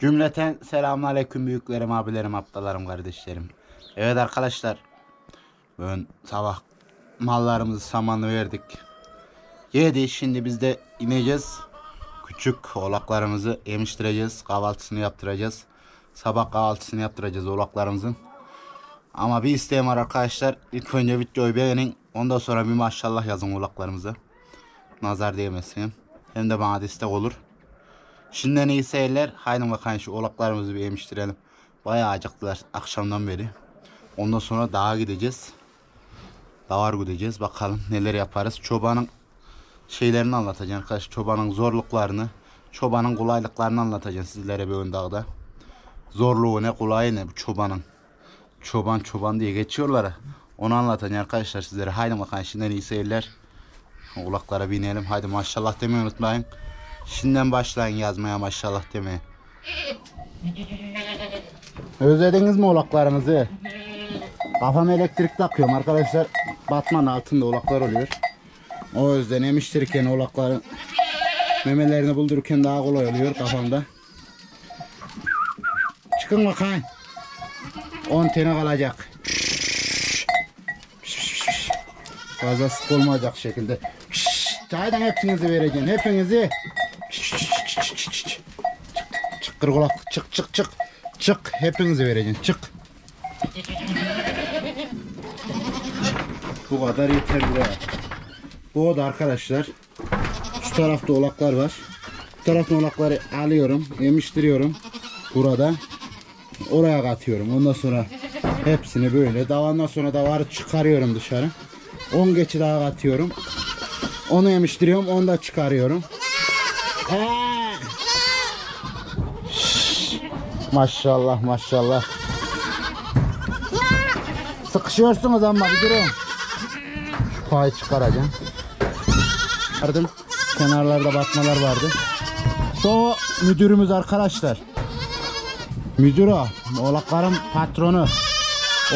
Cümleten selamünaleyküm büyüklerim, abilerim, aptalarım, kardeşlerim. Evet arkadaşlar. Bugün sabah mallarımızı samanı verdik. Yedi şimdi biz de ineceğiz. Küçük oğlaklarımızı emiştireceğiz. Kahvaltısını yaptıracağız. Sabah kahvaltısını yaptıracağız oğlaklarımızın. Ama bir isteğim var arkadaşlar. İlk önce videoyu beğenin. Ondan sonra bir maşallah yazın oğlaklarımıza. Nazar değmesin. Hem de bana destek olur. Şimdiden iyi seyirler. Haydi bakalım şu oğlaklarımızı bir emiştirelim. Bayağı acıktılar akşamdan beri. Ondan sonra dağa gideceğiz. Davar gideceğiz. Bakalım neler yaparız. Çobanın şeylerini anlatacağım arkadaş. Çobanın zorluklarını, çobanın kolaylıklarını anlatacağım sizlere bir ön dağda. Zorluğu ne, kolayı ne bu çobanın. Çoban çoban diye geçiyorlar. Onu anlatacağım arkadaşlar sizlere. Haydi bakalım şimdiden iyi seyirler. Kulaklara binelim. Haydi maşallah demeyi unutmayın. Şimdiden başlayın yazmaya maşallah demeye. Özlediniz mi olaklarınızı? Kafama elektrik takıyorum arkadaşlar. Batman altında olaklar oluyor. O yüzden emiştirirken olakların memelerini buldururken daha kolay oluyor kafamda. Çıkın bakayım. 10 tane kalacak. Fazla sık olmayacak şekilde. Çaydan hepinizi vereceğim. Hepinizi. Çık kırgulak. Çık çık çık. Çık. Hepinizi vereceğim. Çık. Bu kadar yeter buraya. Bu oda arkadaşlar. Şu tarafta olaklar var. Bu tarafta olakları alıyorum. Yemiştiriyorum. Burada. Oraya katıyorum. Ondan sonra hepsini böyle. Davandan sonra davarı çıkarıyorum dışarı. 10 geçi daha katıyorum. Onu yemiştiriyorum. Onu da çıkarıyorum. Maşallah maşallah. Sıkışıyorsunuz ama bir durun. Şu payı çıkaracağım. Çıkardım. Kenarlarda batmalar vardı. Şu müdürümüz arkadaşlar. Müdür o. Oğlakların patronu.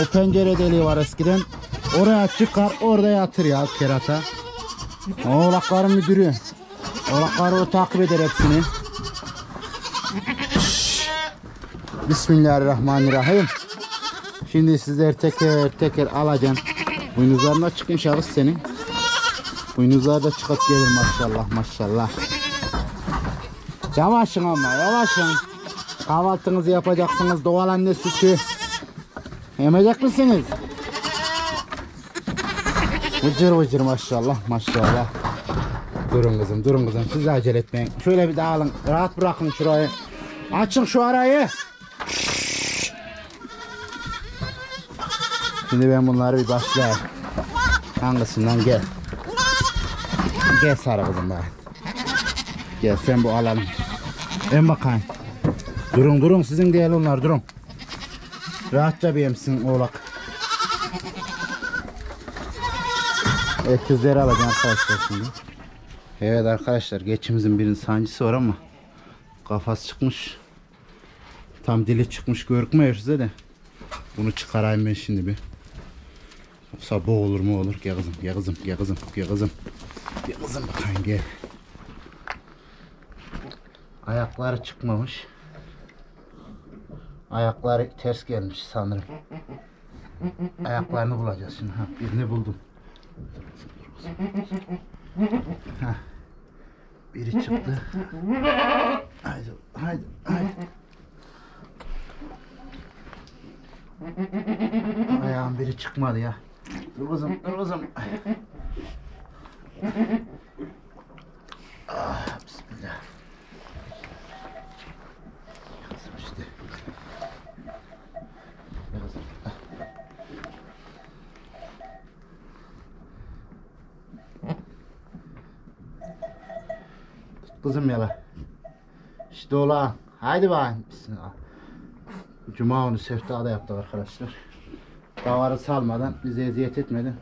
O pencere deliği var eskiden. Oraya çıkar orada yatır ya kerata. Oğlakların müdürü. Oğlakları o takip eder hepsini. Bismillahirrahmanirrahim. Şimdi sizler teker teker alacağım. Boynuzlarına çıkmış ağız senin. Boynuzlar da çıkıp gelir maşallah maşallah. Yavaşın ama yavaşın. Kahvaltınızı yapacaksınız. Doğal anne sütü. Yemeyecek misiniz? Vıcır vıcır maşallah maşallah. Durun kızım durun kızım siz acele etmeyin. Şöyle bir dağılın rahat bırakın şurayı. Açın şu arayı. Şimdi ben bunları bir başlayayım. Hangisinden gel. Gel sarı kızım daha. Gel sen bu alalım. En bakayım. Durun durun sizin değil onlar durun. Rahatça bir emsin oğlak. Öküzleri alacağım arkadaşlar şimdi. Evet arkadaşlar geçimizin birinin sancısı var ama kafası çıkmış. Tam dili çıkmış görükmüyor size de. Bunu çıkarayım ben şimdi bir. Yoksa boğulur mu olur? Gel kızım, gel kızım, gel kızım, gel kızım. Gel kızım bakayım gel. Ayakları çıkmamış. Ayakları ters gelmiş sanırım. Ayaklarını bulacağız şimdi. Ha, birini buldum. Heh. Biri çıktı. Haydi, haydi, haydi. Ayağın biri çıkmadı ya. Dur kızım, dur kızım. Ah, bismillah. Kızım işte. Ya kızım. Kızım yala. İşte ola. Haydi bakayım. Bismillah. Cuma onu sefta da yaptık arkadaşlar. Davarı salmadan bize eziyet etmeden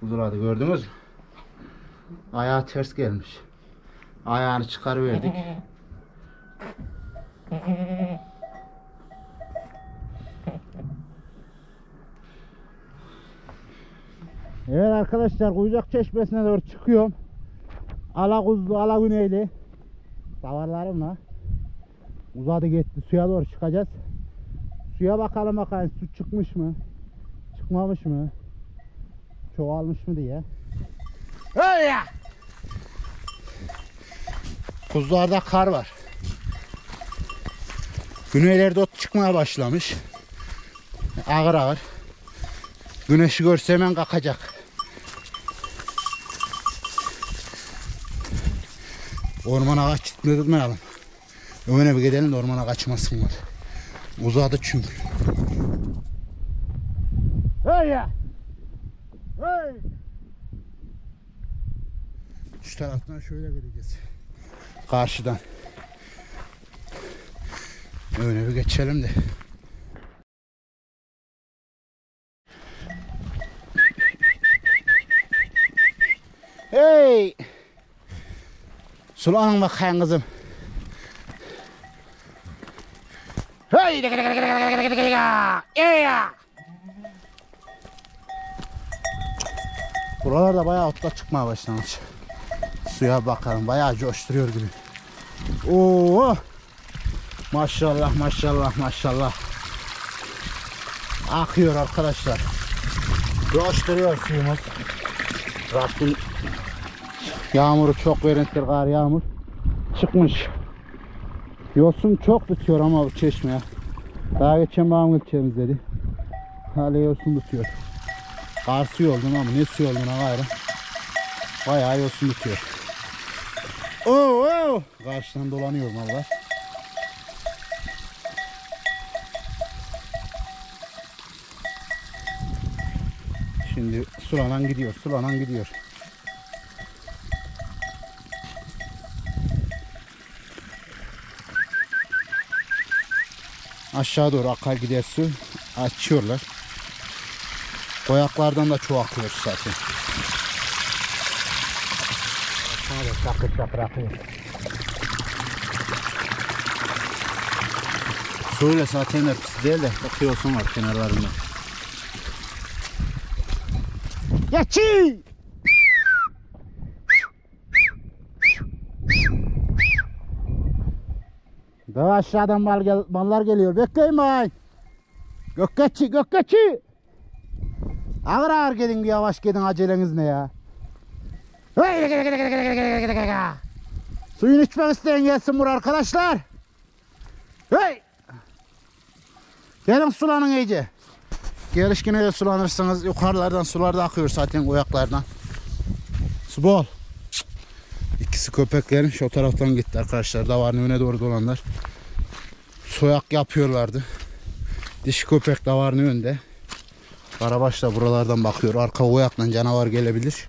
huzurladı gördünüz mü? Ayağı ters gelmiş. Ayağını çıkarıverdik. Evet arkadaşlar Kuyucak Çeşmesi'ne doğru çıkıyorum. Ala kuzlu, ala güneyli. Davarlarımla. Uzadı gitti. Suya doğru çıkacağız. Suya bakalım bakalım su çıkmış mı? Çıkmamış mı? Çoğalmış mı diye. Öyle ya. Kuzularda kar var. Güneylerde ot çıkmaya başlamış. Ağır ağır. Güneşi görse hemen kalkacak. Ormana kaçtırmayalım. Öne bir gidelim de ormana kaçmasınlar. Uzadı çünkü. Hey ya! Hey! Şu taraftan şöyle gideceğiz. Karşıdan. Öne bir geçelim de. Hey! Sulanın bakayım kızım. Hey! Buralarda bayağı otlar çıkmaya başlamış. Suya bakalım bayağı coşturuyor gibi. Oo! Maşallah maşallah maşallah. Akıyor arkadaşlar. Coşturuyor suyumuz. Rabbim Yağmuru çok verintir kar yağmur. Çıkmış. Yosun çok tutuyor ama bu çeşme. Daha geçen babam gideceğimiz dedi. Hala yosun tutuyor. Kar suyu oldun ama ne suyu olduğuna gayrı. Bayağı yosun tutuyor. Oo, oo. Karşıdan dolanıyor mallar. Şimdi sulanan gidiyor, sulanan gidiyor. Aşağı doğru akar gider su. Açıyorlar. Koyaklardan da çoğu akıyor zaten. Şakır şakır akıyor. Suyla zaten de pis değil de bakıyorsun var kenarlarında. Yaçı! Daha aşağıdan mal gel mallar geliyor. Bekleyin bay. Gökkaçı, gökkaçı. Ağır ağır gidin bir yavaş gidin aceleniz ne ya. Suyun içmek isteyen gelsin buraya arkadaşlar. Hey! Gelin sulanın iyice. Gelişkine de sulanırsınız. Yukarılardan sular da akıyor zaten oyaklardan. Su bol. İkisi köpeklerin şu taraftan gitti arkadaşlar. Davarın önüne doğru dolanlar. Soyak yapıyorlardı. Dişi köpek davarın önünde. Karabaş da buralardan bakıyor. Arka oyaktan canavar gelebilir.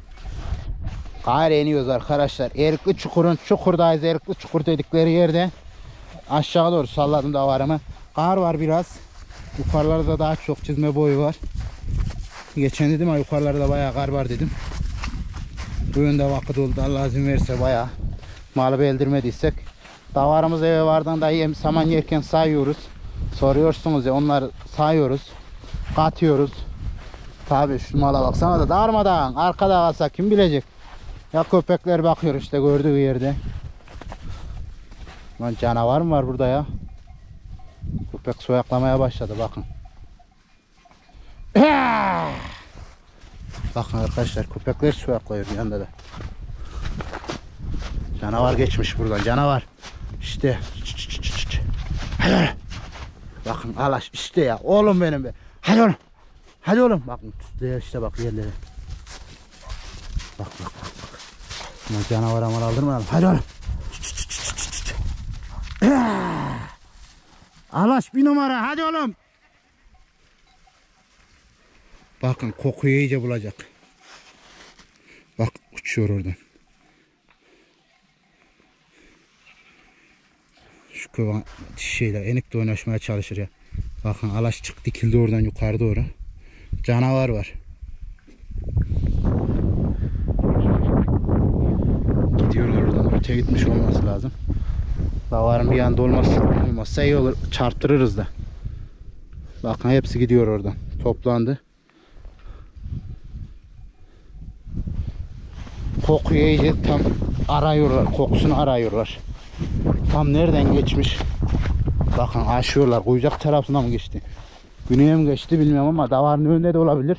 Kar iniyoruz arkadaşlar. Erikli çukurun çukurdayız. Erikli çukur dedikleri yerde. Aşağı doğru salladım davarımı. Kar var biraz. Yukarılarda daha çok çizme boyu var. Geçen dedim ha yukarılarda bayağı kar var dedim. Bu yönde vakit oldu. Allah izin verirse bayağı malı beldirmediysek. Davarımız eve vardan da yem saman yerken sayıyoruz. Soruyorsunuz ya onları sayıyoruz. Katıyoruz. Tabi şu mala baksana da darmadan arkada kalsa kim bilecek. Ya köpekler bakıyor işte gördüğü yerde. Lan canavar mı var burada ya? Köpek soyaklamaya başladı bakın. Bakın arkadaşlar köpekler soyaklıyor bir yanda da. Canavar geçmiş buradan canavar. İşte. Hadi. Bakın alaş işte ya oğlum benim be. Hadi oğlum. Hadi oğlum. Bakın tutluyor işte bak yerleri. Bak bak bak. bak. Ama canavar aman aldırmayalım. Hadi oğlum. Alaş bir numara hadi oğlum. Bakın kokuyu iyice bulacak. Bak uçuyor oradan. Şu kıvan şeyle enikle oynaşmaya çalışır ya. Bakın alaş çık dikildi oradan yukarı doğru. Canavar var. Gidiyorlar oradan. Öteye gitmiş olması lazım. Davarın bir yanda olmazsa, olmazsa iyi olur. Çarptırırız da. Bakın hepsi gidiyor oradan. Toplandı. Kokuyu iyice tam arıyorlar. Kokusunu arıyorlar. Tam nereden geçmiş Bakın aşıyorlar. Kuyucak tarafına mı geçti? Güneye mi geçti bilmiyorum ama davarın önünde de olabilir.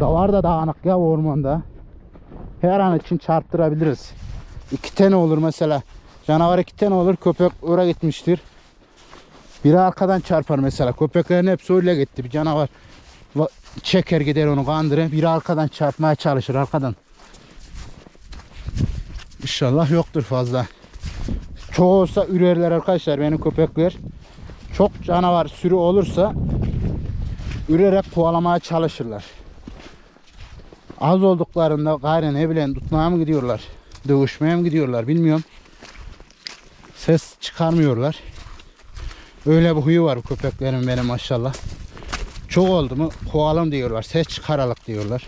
Davar da dağınık ya ormanda. Her an için çarptırabiliriz. İki tane olur mesela. Canavar iki tane olur. Köpek oraya gitmiştir. Biri arkadan çarpar mesela. Köpeklerin hepsi öyle gitti. Bir canavar va- çeker gider onu kandırır. Biri arkadan çarpmaya çalışır arkadan. İnşallah yoktur fazla. Çoğu olsa ürerler arkadaşlar benim köpekler. Çok canavar sürü olursa ürerek kovalamaya çalışırlar. Az olduklarında gayrı ne bileyim tutmaya mı gidiyorlar? Dövüşmeye mi gidiyorlar bilmiyorum. Ses çıkarmıyorlar. Öyle bir huyu var köpeklerin benim maşallah. Çok oldu mu kovalım diyorlar. Ses çıkaralık diyorlar.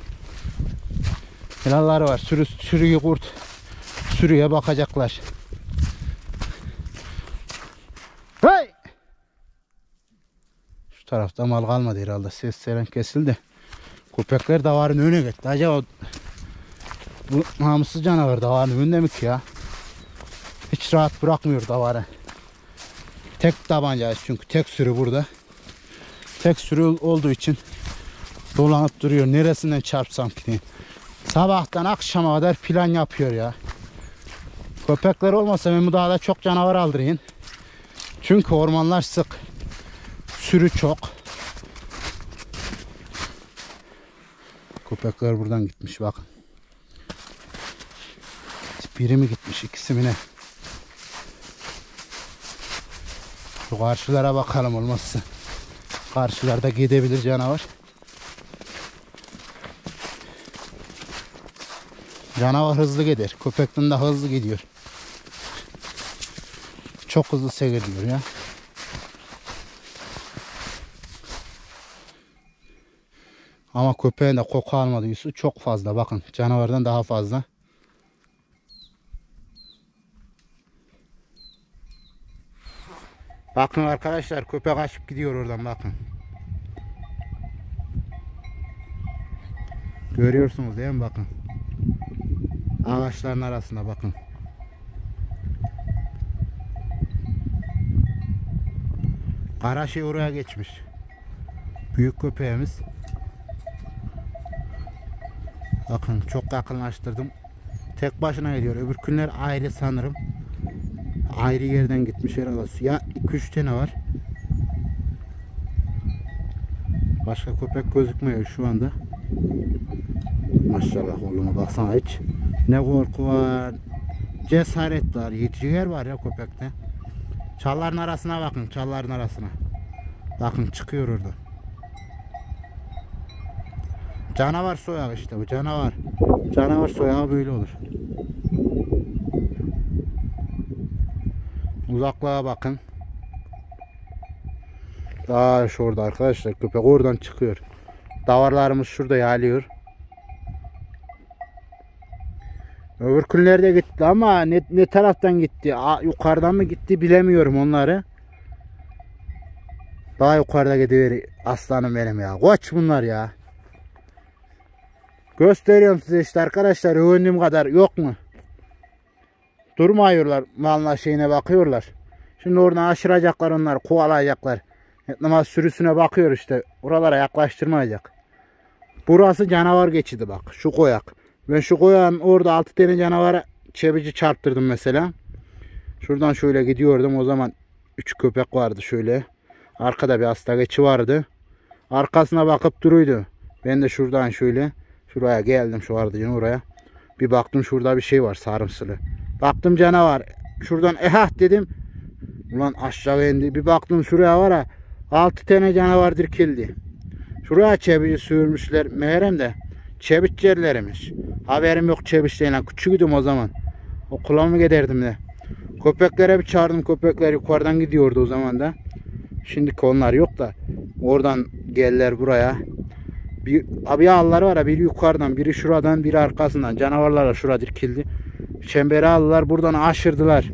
Helalları var. Sürü, sürüyü kurt. Sürüye bakacaklar. Hey! Şu tarafta mal kalmadı herhalde. Ses seren kesildi. Köpekler davarın önüne gitti. Acaba bu namussuz canavar davarın önünde mi ki ya? Hiç rahat bırakmıyor davarı. Tek tabanca çünkü tek sürü burada. Tek sürü olduğu için dolanıp duruyor. Neresinden çarpsam ki. Sabahtan akşama kadar plan yapıyor ya. Köpekler olmasa ben bu dağda çok canavar aldırayım. Çünkü ormanlar sık. Sürü çok. Köpekler buradan gitmiş bakın. Biri mi gitmiş ikisi mi ne? Şu karşılara bakalım olmazsa. Karşılarda gidebilir canavar. Canavar hızlı gider. Köpekten de hızlı gidiyor. Çok hızlı seyrediyor ya. Ama köpeğin de koku almadıysa çok fazla. Bakın canavardan daha fazla. Bakın arkadaşlar köpek açıp gidiyor oradan bakın. Görüyorsunuz değil mi bakın. Ağaçların arasında bakın. Kara şey oraya geçmiş. Büyük köpeğimiz. Bakın çok yakınlaştırdım. Tek başına gidiyor. Öbür günler ayrı sanırım. Ayrı yerden gitmiş herhalde. Ya 2-3 tane var. Başka köpek gözükmüyor şu anda. Maşallah oğluma baksana hiç. Ne korku var. Cesaret var. Ciğer var ya köpekte. Çalların arasına bakın. Çalların arasına. Bakın çıkıyor orada. Canavar soyağı işte bu canavar. Canavar soyağı böyle olur. Uzaklığa bakın. Daha şurada arkadaşlar köpek oradan çıkıyor. Davarlarımız şurada yağlıyor. Öbür günlerde gitti ama ne, ne taraftan gitti? A, yukarıdan mı gitti bilemiyorum onları. Daha yukarıda gidiyor aslanım benim ya. Koç bunlar ya. Gösteriyorum size işte arkadaşlar övündüğüm kadar yok mu? Durmuyorlar malına şeyine bakıyorlar. Şimdi oradan aşıracaklar onlar kovalayacaklar. Namaz sürüsüne bakıyor işte. Oralara yaklaştırmayacak. Burası canavar geçidi bak. Şu koyak. Ben şu koyağın orada 6 tane canavara çebici çarptırdım mesela. Şuradan şöyle gidiyordum. O zaman 3 köpek vardı şöyle. Arkada bir hasta geçi vardı. Arkasına bakıp duruydu. Ben de şuradan şöyle şuraya geldim şu ardıcın oraya. Bir baktım şurada bir şey var sarımsılı. Baktım canavar. Şuradan ehah dedim. Ulan aşağı indi. Bir baktım şuraya var ha. 6 tane canavar dirkildi. Şuraya çebici sürmüşler. Meğerem de çebiç yerlermiş. Haberim yok çebiçleyle. Küçüktüm o zaman. Okula mı giderdim de. Köpeklere bir çağırdım. Köpekler yukarıdan gidiyordu o zaman da. Şimdiki onlar yok da. Oradan geldiler buraya. Bir abi ağlar var ya biri yukarıdan biri şuradan biri arkasından canavarlar şurada dirkildi. Çemberi aldılar buradan aşırdılar.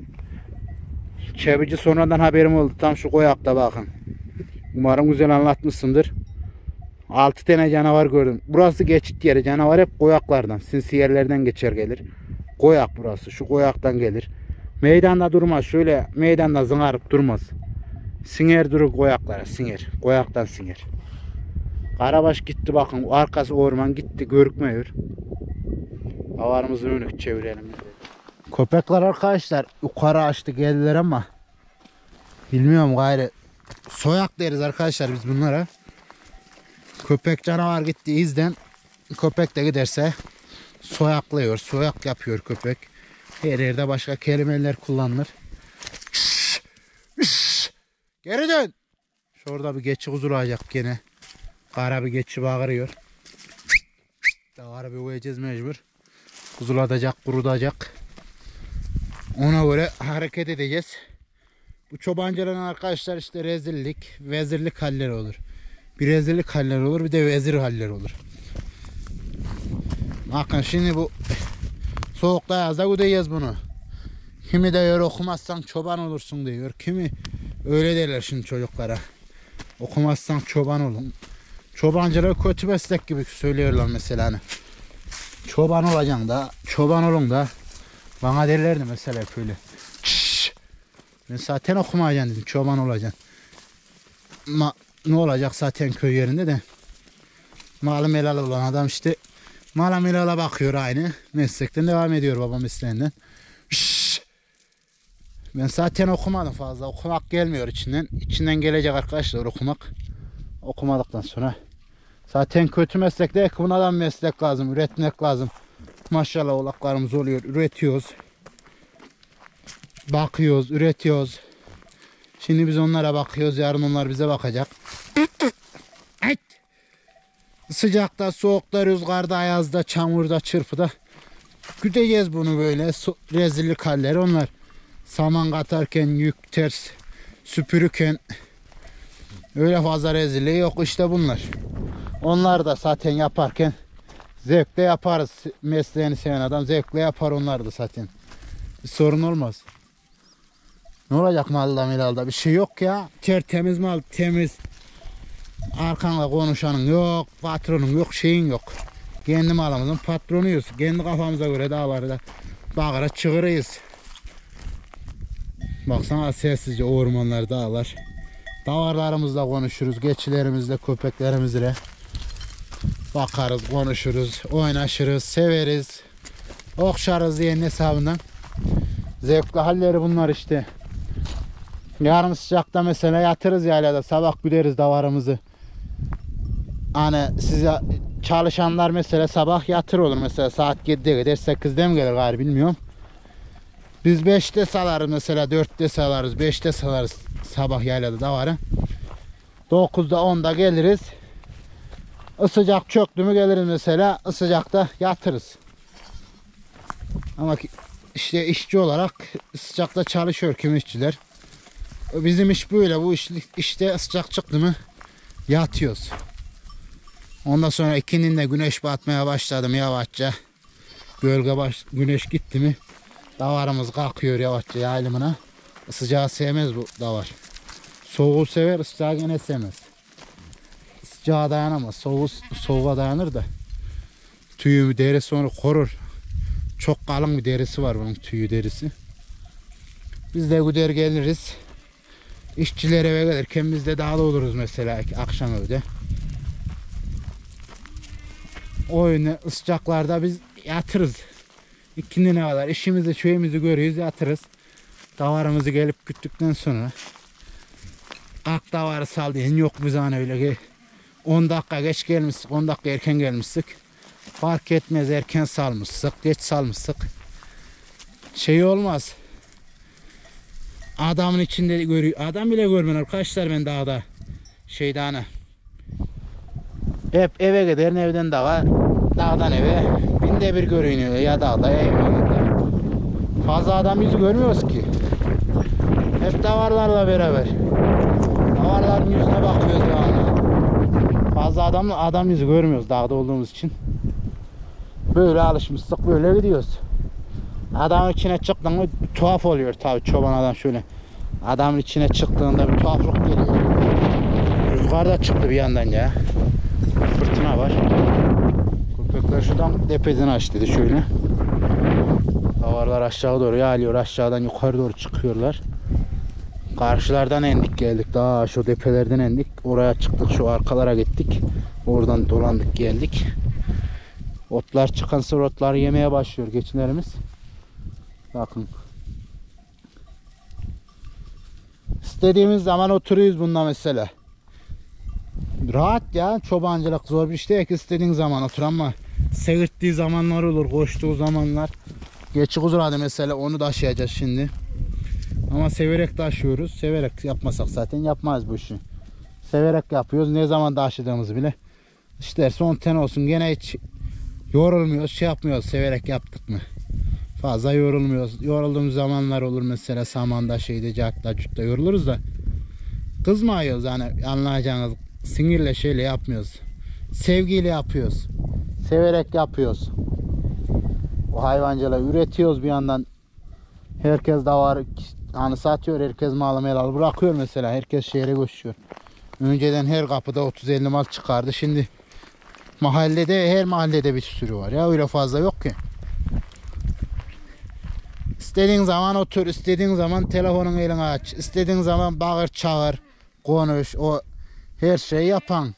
Çebici sonradan haberim oldu tam şu koyakta bakın. Umarım güzel anlatmışsındır. 6 tane canavar gördüm. Burası geçit yeri. Canavar hep koyaklardan, sinsi yerlerden geçer gelir. Koyak burası. Şu koyaktan gelir. Meydanda durmaz. Şöyle meydanda zıngarıp durmaz. Siner durur koyaklara. Siner. Koyaktan siner. Karabaş gitti bakın. Arkası orman gitti. Görükmüyor. Havarımızı önü çevirelim. Köpekler arkadaşlar yukarı açtı geldiler ama bilmiyorum gayrı soyak deriz arkadaşlar biz bunlara. Köpek canavar gitti izden köpek de giderse soyaklıyor, soyak yapıyor köpek. Her yerde başka kelimeler kullanılır. Geri dön. Şurada bir geçi huzurlayacak gene. Kara bir geçi bağırıyor. Daha bir uyuyacağız mecbur. Kuzulatacak, kurutacak. Ona göre hareket edeceğiz. Bu çobancıların arkadaşlar işte rezillik, vezirlik halleri olur. Bir rezillik halleri olur, bir de vezir halleri olur. Bakın şimdi bu soğukta yazda güdeyeceğiz bunu. Kimi diyor okumazsan çoban olursun diyor. Kimi öyle derler şimdi çocuklara. Okumazsan çoban olun. Çobancılığı kötü meslek gibi söylüyorlar mesela hani. Çoban olacaksın da, çoban olun da. Bana derlerdi mesela öyle. Şşş. Ben zaten okumayacaksın dedim, çoban olacaksın. Ma, ne olacak zaten köy yerinde de. Malım helal olan adam işte malım helala bakıyor aynı. Meslekten devam ediyor babam mesleğinden. Ben zaten okumadım fazla. Okumak gelmiyor içinden. İçinden gelecek arkadaşlar okumak. Okumadıktan sonra. Zaten kötü meslek değil ki da meslek lazım. Üretmek lazım. Maşallah oğlaklarımız oluyor. Üretiyoruz. Bakıyoruz, üretiyoruz. Şimdi biz onlara bakıyoruz. Yarın onlar bize bakacak. Sıcakta, soğukta, rüzgarda, ayazda, çamurda, çırpıda. Güdeceğiz bunu böyle. Rezillik halleri onlar. Saman katarken, yük ters süpürürken öyle fazla rezilliği yok işte bunlar. Onlar da zaten yaparken zevkle yaparız. Mesleğini seven adam zevkle yapar onlar da zaten. Bir sorun olmaz. Ne olacak malda milalda bir şey yok ya. Tertemiz mal temiz. Arkanda konuşanın yok, patronun yok, şeyin yok. Kendi malımızın patronuyuz. Kendi kafamıza göre dağları da bağıra çıkırıyız. Baksana sessizce ormanlar, dağlar. Davarlarımızla konuşuruz, geçilerimizle, köpeklerimizle. Bakarız, konuşuruz, oynaşırız, severiz. Okşarız diyenin hesabından. Zevkli halleri bunlar işte. Yarın sıcakta mesela yatırız yaylada sabah güderiz davarımızı. Hani size çalışanlar mesela sabah yatır olur mesela saat 7'de gider 8'de mi gelir galiba bilmiyorum. Biz 5'te salarız mesela 4'te salarız 5'te salarız sabah yaylada davarı. 9'da 10'da geliriz. Isıcak çöktü mü geliriz mesela ısıcakta yatırız. Ama işte işçi olarak sıcakta çalışıyor kimi işçiler. Bizim iş böyle. Bu iş, işte sıcak çıktı mı yatıyoruz. Ondan sonra ikinin de güneş batmaya başladı mı yavaşça. Gölge baş, güneş gitti mi davarımız kalkıyor yavaşça yaylımına. Sıcağı sevmez bu davar. Soğuğu sever, sıcağı gene sevmez. Sıcağa dayanamaz. Soğuğu, soğuğa dayanır da. Tüyü derisi onu korur. Çok kalın bir derisi var bunun tüyü derisi. Biz de güder geliriz. İşçiler eve gelirken biz de dağda oluruz mesela akşam evde. Oyunu sıcaklarda biz yatırız. İkindi ne kadar işimizi şeyimizi görüyoruz yatırız. Davarımızı gelip güttükten sonra kalk davarı sal diyen yok biz hani öyle ki 10 dakika geç gelmiştik 10 dakika erken gelmiştik. Fark etmez erken salmıştık geç salmıştık. Şey olmaz. Adamın içinde görüyor. Adam bile görmüyor arkadaşlar ben dağda. Şeyde hani. Hep eve giderin evden dağa. Dağdan eve. Binde bir görünüyor ya dağda ya evde. Fazla adam yüzü görmüyoruz ki. Hep davarlarla beraber. Davarların yüzüne bakıyoruz yani. Fazla adamla adam yüzü görmüyoruz dağda olduğumuz için. Böyle alışmıştık böyle gidiyoruz. Adamın içine çıktın mı tuhaf oluyor tabi çoban adam şöyle. Adamın içine çıktığında bir tuhaflık geliyor. Rüzgar da çıktı bir yandan ya. Fırtına var. Köpekler şuradan tepeden aç dedi şöyle. Davarlar aşağı doğru yağlıyor. Aşağıdan yukarı doğru çıkıyorlar. Karşılardan endik geldik. Daha şu tepelerden endik. Oraya çıktık. Şu arkalara gittik. Oradan dolandık geldik. Otlar çıkan otları yemeye başlıyor geçinlerimiz. Bakın. İstediğimiz zaman oturuyoruz bunda mesela. Rahat ya çobancılık zor bir iş değil ki zaman otur ama sevirttiği zamanlar olur koştuğu zamanlar. Geçik uzuradı mesela onu da aşıyacağız şimdi. Ama severek taşıyoruz. Severek yapmasak zaten yapmaz bu işi. Severek yapıyoruz. Ne zaman taşıdığımızı bile. İsterse 10 tane olsun. Gene hiç yorulmuyoruz. Şey yapmıyoruz. Severek yaptık mı? Fazla yorulmuyoruz. Yorulduğumuz zamanlar olur mesela samanda şeyde cakta cutta yoruluruz da. Kızmıyoruz yani anlayacağınız sinirle şeyle yapmıyoruz. Sevgiyle yapıyoruz. Severek yapıyoruz. O hayvancılığı üretiyoruz bir yandan. Herkes de var. Hani satıyor herkes malı helal bırakıyor mesela. Herkes şehre koşuyor. Önceden her kapıda 30-50 mal çıkardı. Şimdi mahallede her mahallede bir sürü var ya öyle fazla yok ki. İstediğin zaman otur, istediğin zaman telefonun elini aç, istediğin zaman bağır çağır, konuş, o her şeyi yapan.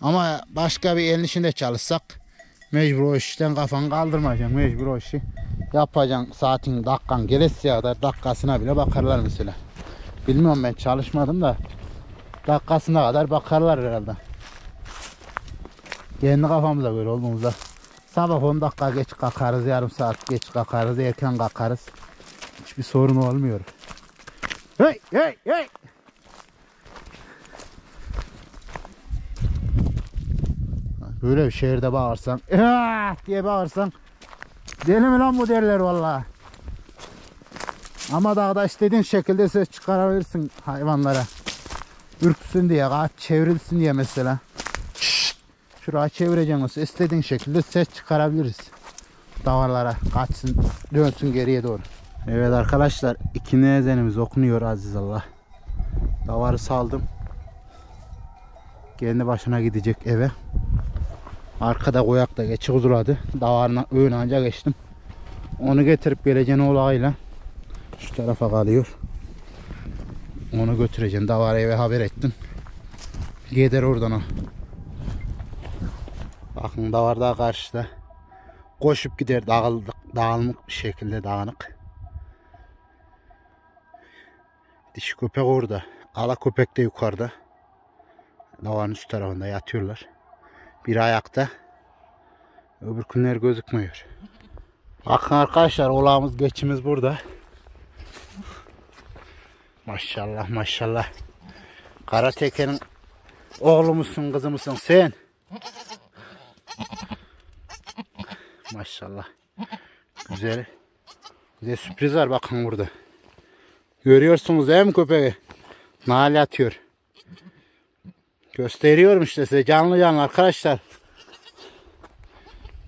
Ama başka bir elin içinde çalışsak mecbur o işten kafan kaldırmayacaksın. Mecbur o işi yapacaksın. Saatin, dakikan gelesiye kadar dakikasına bile bakarlar mesela. Bilmiyorum ben çalışmadım da dakikasına kadar bakarlar herhalde. Kendi kafamıza göre olduğumuzda. Sabah 10 dakika geç kalkarız, yarım saat geç kalkarız, erken kalkarız. Hiçbir sorun olmuyor. Hey hey hey! Böyle şehirde bağırsan, "Ah!" diye bağırsan deli mi lan bu derler vallahi. Ama dağda istediğin şekilde ses çıkarabilirsin hayvanlara. Ürksün diye, çevrilsin diye mesela. Şurayı çevireceksin olsa istediğin şekilde ses çıkarabiliriz. Davarlara kaçsın, dönsün geriye doğru. Evet arkadaşlar, ikinci ezenimiz okunuyor aziz Allah. Davarı saldım. Kendi başına gidecek eve. Arkada koyak da geçi huzurladı. Davarına ön anca geçtim. Onu getirip geleceğin olayla şu tarafa kalıyor. Onu götüreceğim. Davarı eve haber ettim. Gider oradan o. Bakın davar daha karşıda. Koşup gider dağıldık, dağılmış bir şekilde dağınık. Dişi köpek orada. Ala köpek de yukarıda. Davarın üst tarafında yatıyorlar. Bir ayakta. Öbür günler gözükmüyor. Bakın arkadaşlar olağımız geçimiz burada. Maşallah maşallah. Kara tekenin oğlu musun kızı mısın sen? Maşallah. Güzel. Güzel sürpriz var bakın burada. Görüyorsunuz değil mi köpeği? Nal atıyor. Gösteriyorum işte size canlı canlı arkadaşlar.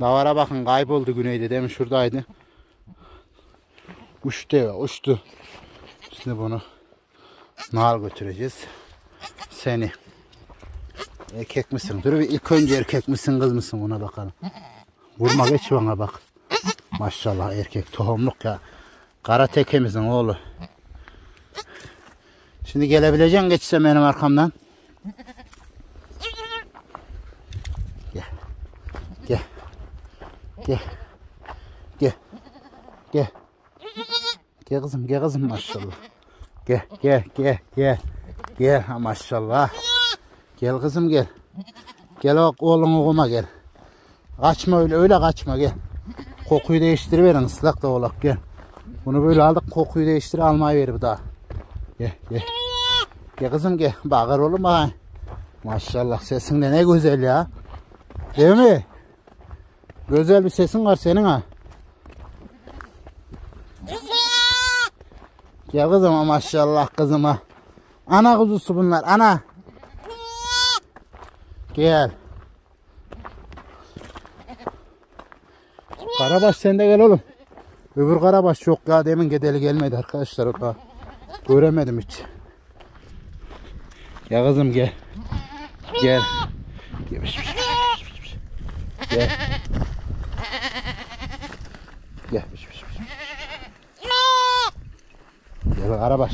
Davara bakın kayboldu güneyde mi? Şuradaydı. Uçtu ya uçtu. Şimdi bunu nal götüreceğiz. Seni. Erkek misin? Dur bir ilk önce erkek misin kız mısın ona bakalım. Vurma geç bana bak. Maşallah erkek tohumluk ya. Kara tekemizin oğlu. Şimdi gelebileceksin geçsem benim arkamdan. Gel. Gel. Gel. Gel. Gel. Gel kızım gel kızım maşallah. Gel gel gel gel. Gel ha maşallah. Gel kızım gel. Gel o oğlum oğuma gel. Kaçma öyle öyle kaçma gel. Kokuyu değiştiriverin ıslak da olak gel. Bunu böyle aldık kokuyu değiştir almayı ver bir daha. Gel gel. Gel kızım gel. Bağır oğlum ha. Maşallah sesin de ne güzel ya. Değil mi? Güzel bir sesin var senin ha. Gel kızım ha, maşallah kızım ha. Ana kuzusu bunlar ana. Gel. Karabaş sen de gel oğlum. Öbür karabaş yok ya demin gedeli gelmedi arkadaşlar o da. Göremedim hiç. Ya kızım gel. Gel. Gel. Gel. Gel. Piş, piş, piş. Gel bak arabaş.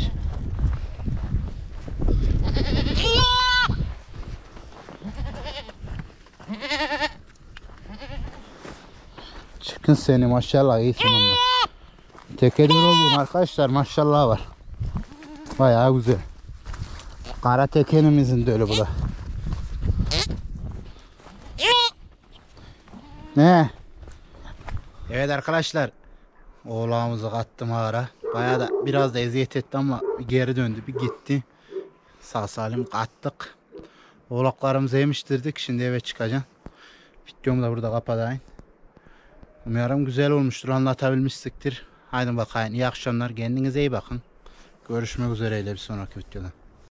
Çıkın seni maşallah iyisin ama. Tekedir oldun arkadaşlar maşallah var. Bayağı güzel. Kara tekenimizin de öyle bu da. Ne? Evet arkadaşlar. Oğlağımızı kattım ağara. Bayağı da biraz da eziyet etti ama geri döndü bir gitti. Sağ salim kattık. Oğlaklarımızı yemiştirdik. Şimdi eve çıkacağım. Videomu da burada kapatayım. Umarım güzel olmuştur. Anlatabilmişsiktir. Haydi bakayım. İyi akşamlar. Kendinize iyi bakın. Görüşmek üzere bir sonraki videoda.